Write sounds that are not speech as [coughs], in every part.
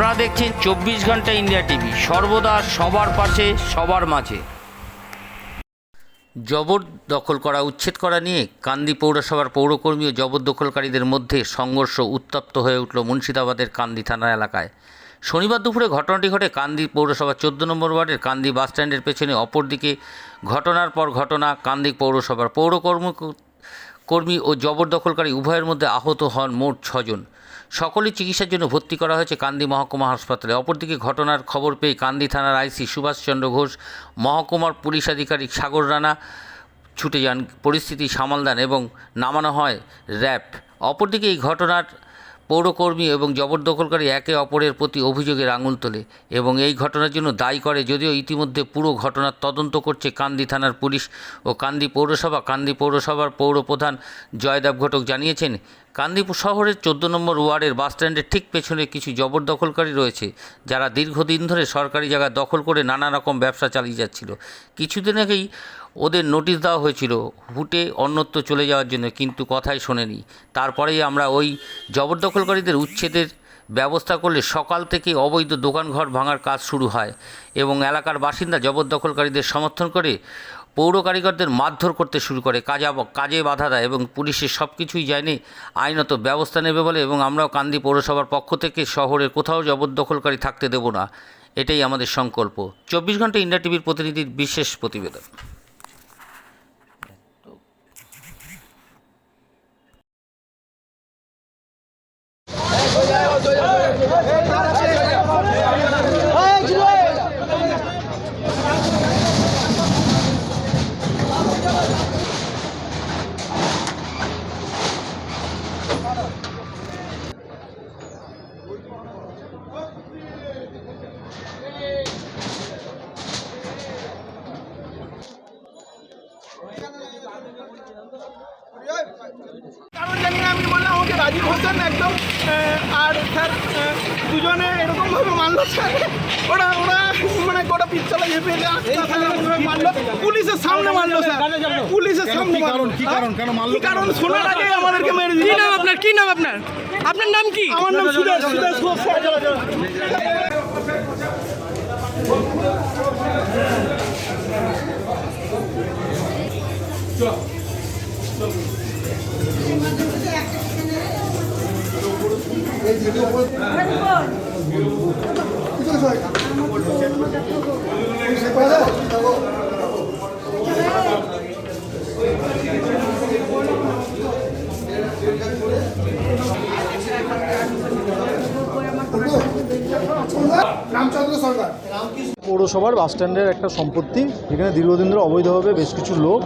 আপনারা দেখছেন চব্বিশ ঘণ্টা ইন্ডিয়া টিভি। সর্বদা সবার পাশে, সবার মাঝে। জবরদখল করা, উচ্ছেদ করা নিয়ে কান্দি পৌরসভার পৌরকর্মী ও জবরদখলকারীদের মধ্যে সংঘর্ষ উত্তপ্ত হয়ে উঠল মুর্শিদাবাদের কান্দি থানা এলাকায়। শনিবার দুপুরে ঘটনাটি ঘটে কান্দি পৌরসভার চোদ্দ নম্বর ওয়ার্ডের কান্দি বাসস্ট্যান্ডের পেছনে। অপরদিকে ঘটনার পর ঘটনা কান্দি পৌরসভার পৌরকর্ম কর্মী ও জবরদখলকারী উভয়ের মধ্যে আহত হন মোট ছজন। সকলেই চিকিৎসার জন্য ভর্তি করা হয়েছে কান্দি মহকুমা হাসপাতালে। অপরদিকে ঘটনার খবর পেয়ে কান্দি থানার আইসি সুভাষচন্দ্র ঘোষ, মহকুমার পুলিশ আধিকারিক সাগর রানা ছুটে যান। পরিস্থিতি সামাল দেন এবং নামানো হয় র্যাব। অপরদিকে এই ঘটনার পৌরকর্মী এবং জবরদখলকারী একে অপরের প্রতি অভিযোগের আঙুল তোলে এবং এই ঘটনার জন্য দায়ী করে যদিও ইতিমধ্যে পুরো ঘটনার তদন্ত করছে কান্দি থানার পুলিশ ও কান্দি পৌরসভা। কান্দি পৌরসভার পৌরপ্রধান জয়দেব ঘটক জানিয়েছেন, কান্দি শহরের চোদ্দ নম্বর ওয়ার্ডের বাসস্ট্যান্ডের ঠিক পেছনে কিছু জবরদখলকারী রয়েছে যারা দীর্ঘদিন ধরে সরকারি জায়গা দখল করে নানা রকম ব্যবসা চালিয়ে যাচ্ছিল। কিছুদিন আগেই ওদের নোটিশ দেওয়া হয়েছিল হুটে অন্যত্র চলে যাওয়ার জন্য, কিন্তু কথাই শোনেনি। তারপরেই আমরা ওই জবরদখলকারীদের উচ্ছেদের ব্যবস্থা করলে সকাল থেকে অবৈধ দোকানঘর ভাঙার কাজ শুরু হয় এবং এলাকার বাসিন্দা জবরদখলকারীদের সমর্থন করে পৌর কারিগরদের মারধর করতে শুরু করে, কাজে কাজে বাধা দেয় এবং পুলিশের সব কিছুই যায়নি, আইনত ব্যবস্থা নেবে বলে এবং আমরাও কান্দি পৌরসভার পক্ষ থেকে শহরের কোথাও জবরদখলকারী থাকতে দেব না, এটাই আমাদের সংকল্প। চব্বিশ ঘণ্টা ইন্ডিয়া টিভির প্রতিনিধির বিশেষ প্রতিবেদন কারণ জানি না আমি হোসেন একদম আর স্যার দুজনে এরকমভাবে মারলো স্যার। ওরা ওরা মানে গোটা পিস্তলে ঝেপে মারলো। পুলিশের সামনে মারলো স্যার। পুলিশের সামনে কি কারণ? কি কারণ কেন মারলো কারণ শোনার আগে আমাদেরকে মেরে দিল। কি নাম আপনার? কি নাম আপনার? আপনার নাম কি? আমার নাম সুদেশ সুদেশ ঘোষ রামচন্দ্র সরকার পৌরসভার বাস স্ট্যান্ডের একটা সম্পত্তি এখানে দীর্ঘদিন ধরে অবৈধভাবে বেশ কিছু লোক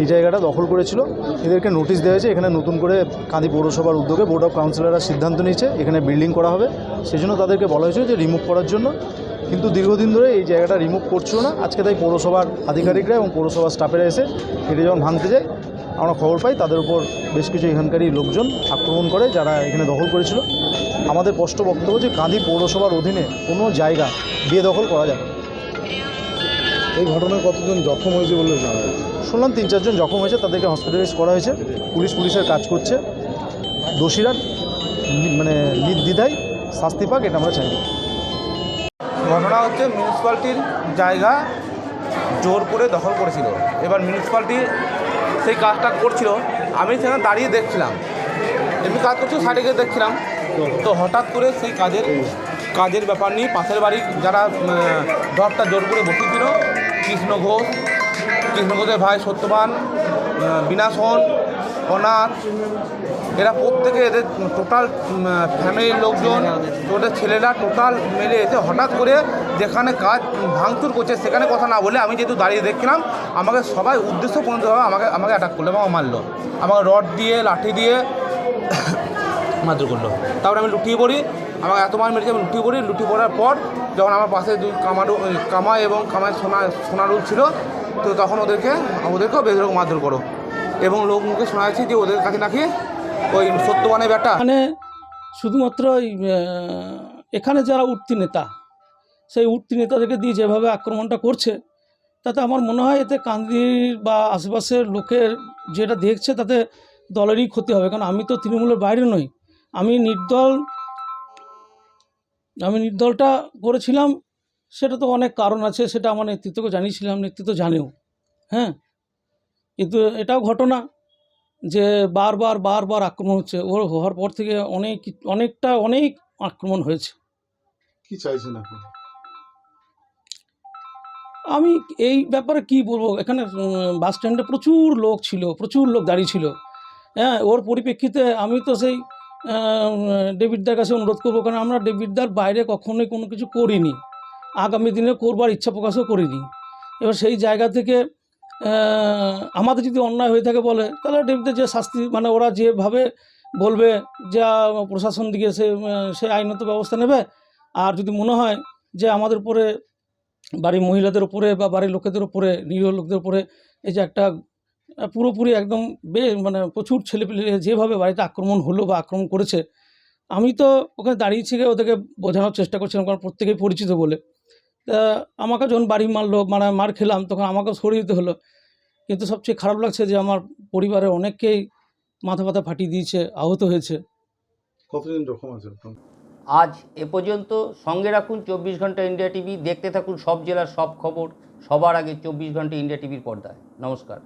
এই জায়গাটা দখল করেছিল। এদেরকে নোটিশ দেওয়া হয়েছে, এখানে নতুন করে কাঁদি পৌরসভার উদ্যোগে বোর্ড অফ কাউন্সিলররা সিদ্ধান্ত নিয়েছে, এখানে বিল্ডিং করা হবে। সেই জন্য তাদেরকে বলা হয়েছিল যে রিমুভ করার জন্য। কিন্তু দীর্ঘদিন ধরে এই জায়গাটা রিমুভ করছিল না। আজকে তাই পৌরসভার আধিকারিকরা এবং পৌরসভার স্টাফেরা এসে এটা যখন ভাঙতে যায়, আমরা খবর পাই, তাদের উপর বেশ কিছু এখানকারই লোকজন আক্রমণ করে যারা এখানে দখল করেছিল। আমাদের স্পষ্ট বক্তব্য যে কাঁদি পৌরসভার অধীনে কোনো জায়গা বেদখল করা না। এই ঘটনায় কতজন জখম হয়েছে বলে জানা যাচ্ছে শুনলাম তিন চারজন জখম হয়েছে তাদেরকে হসপিটালাইজ করা হয়েছে। পুলিশ পুলিশের কাজ করছে। দোষীরা মানে নির্দ্বিধায় শাস্তি পাক এটা আমরা চাই ঘটনা হচ্ছে মিউনিসিপ্যালিটির জায়গা জোর করে দখল করেছিল। এবার মিউনিসিপ্যালিটি সেই কাজটা করছিল। আমি সেখানে দাঁড়িয়ে দেখছিলাম। এমনি কাজ করছি সাইডে গিয়ে দেখছিলাম। তো হঠাৎ করে সেই কাজের কাজের ব্যাপার নিয়ে পাশের বাড়ি যারা দরটা জোর করে বসেছিল কৃষ্ণ ঘোষ। কৃষ্ণ ঘোষের ভাই সত্যবান বিনাশন, অনাথ। এরা প্রত্যেকে এদের টোটাল ফ্যামিলির লোকজন, ওদের ছেলেরা টোটাল মেলে এসে হঠাৎ করে যেখানে কাজ ভাঙচুর করছে সেখানে কথা না বলে আমি যেহেতু দাঁড়িয়ে দেখছিলাম, আমাকে সবাই উদ্দেশ্য পরিণতভাবে আমাকে আমাকে অ্যাটাক করল এবং মারলো। আমাকে রড দিয়ে, লাঠি দিয়ে [coughs] মারধর করল। তারপরে আমি লুটিয়ে পড়ি। আমাকে এত মার মেরেছে আমি লুটিয়ে পড়ি লুটি পড়ার পর যখন আমার পাশে দুই কামারু কামাই এবং কামাই সোনা সোনারুল ছিল তো তখন ওদেরকে ওদেরকেও বেদরক মারধর করো। এবং লোক মুখে শোনা যাচ্ছে যে ওদের কাছে নাকি ওই সত্যবানের ব্যাটা। এখানে শুধুমাত্র ওই, এখানে যারা উঠতি নেতা সেই উঠতি নেতাদেরকে দিয়ে যেভাবে আক্রমণটা করছে তাতে আমার মনে হয় এতে কান্দির বা আশেপাশের লোকের যেটা দেখছে তাতে দলেরই ক্ষতি হবে। কারণ আমি তো তৃণমূলের বাইরে নই। আমি নির্দল আমি নির্দলটা করেছিলাম সেটা তো অনেক কারণ আছে সেটা আমার নেতৃত্বকে জানিয়েছিলাম নেতৃত্ব জানেও। হ্যাঁ? কিন্তু এটাও ঘটনা যে বারবার বারবার আক্রমণ হচ্ছে ওর হওয়ার পর থেকে অনেক অনেকটা অনেক আক্রমণ হয়েছে। কি চাইছেন আপনি? আমি এই ব্যাপারে কি বলব? এখানে বাস স্ট্যান্ডে প্রচুর লোক ছিল প্রচুর লোক দাঁড়িয়ে ছিল। হ্যাঁ ওর পরিপ্রেক্ষিতে আমি তো সেই ডেভিডদার কাছে অনুরোধ করব, কারণ আমরা ডেভিডদার বাইরে কখনোই কোনো কিছু করিনি। আগামী দিনে করবার ইচ্ছা প্রকাশও করিনি। এবার সেই জায়গা থেকে আমাদের যদি অন্যায় হয়ে থাকে বলে, তাহলে ডেভিডদের যে শাস্তি মানে ওরা যেভাবে বলবে, যা প্রশাসন দিকে সে সে আইনত ব্যবস্থা নেবে, আর যদি মনে হয় যে আমাদের উপরে বাড়ির মহিলাদের উপরে বা বাড়ির লোকেদের উপরে, নিরীহ লোকদের উপরে এই যে একটা পুরোপুরি একদম বে মানে প্রচুর ছেলেপেলে যেভাবে বাড়িতে আক্রমণ হলো বা আক্রমণ করেছে আমি তো ওখানে দাঁড়িয়ে থেকে ওদেরকে বোঝানোর চেষ্টা করছিলাম কারণ প্রত্যেকেই পরিচিত বলে। তা আমাকে যখন বাড়ি মারলো মানে মার খেলাম তখন আমাকেও সরিয়ে দিতে হলো। কিন্তু সবচেয়ে খারাপ লাগছে যে আমার পরিবারের অনেককেই মাথা ব্যথা ফাটিয়ে দিয়েছে আহত হয়েছে। কতজন জখম আছে আজ এ পর্যন্ত সঙ্গে রাখুন চব্বিশ ঘণ্টা ইন্ডিয়া টিভি দেখতে থাকুন সব জেলার সব খবর সবার আগে চব্বিশ ঘণ্টা ইন্ডিয়া টিভির পর্দায়। নমস্কার।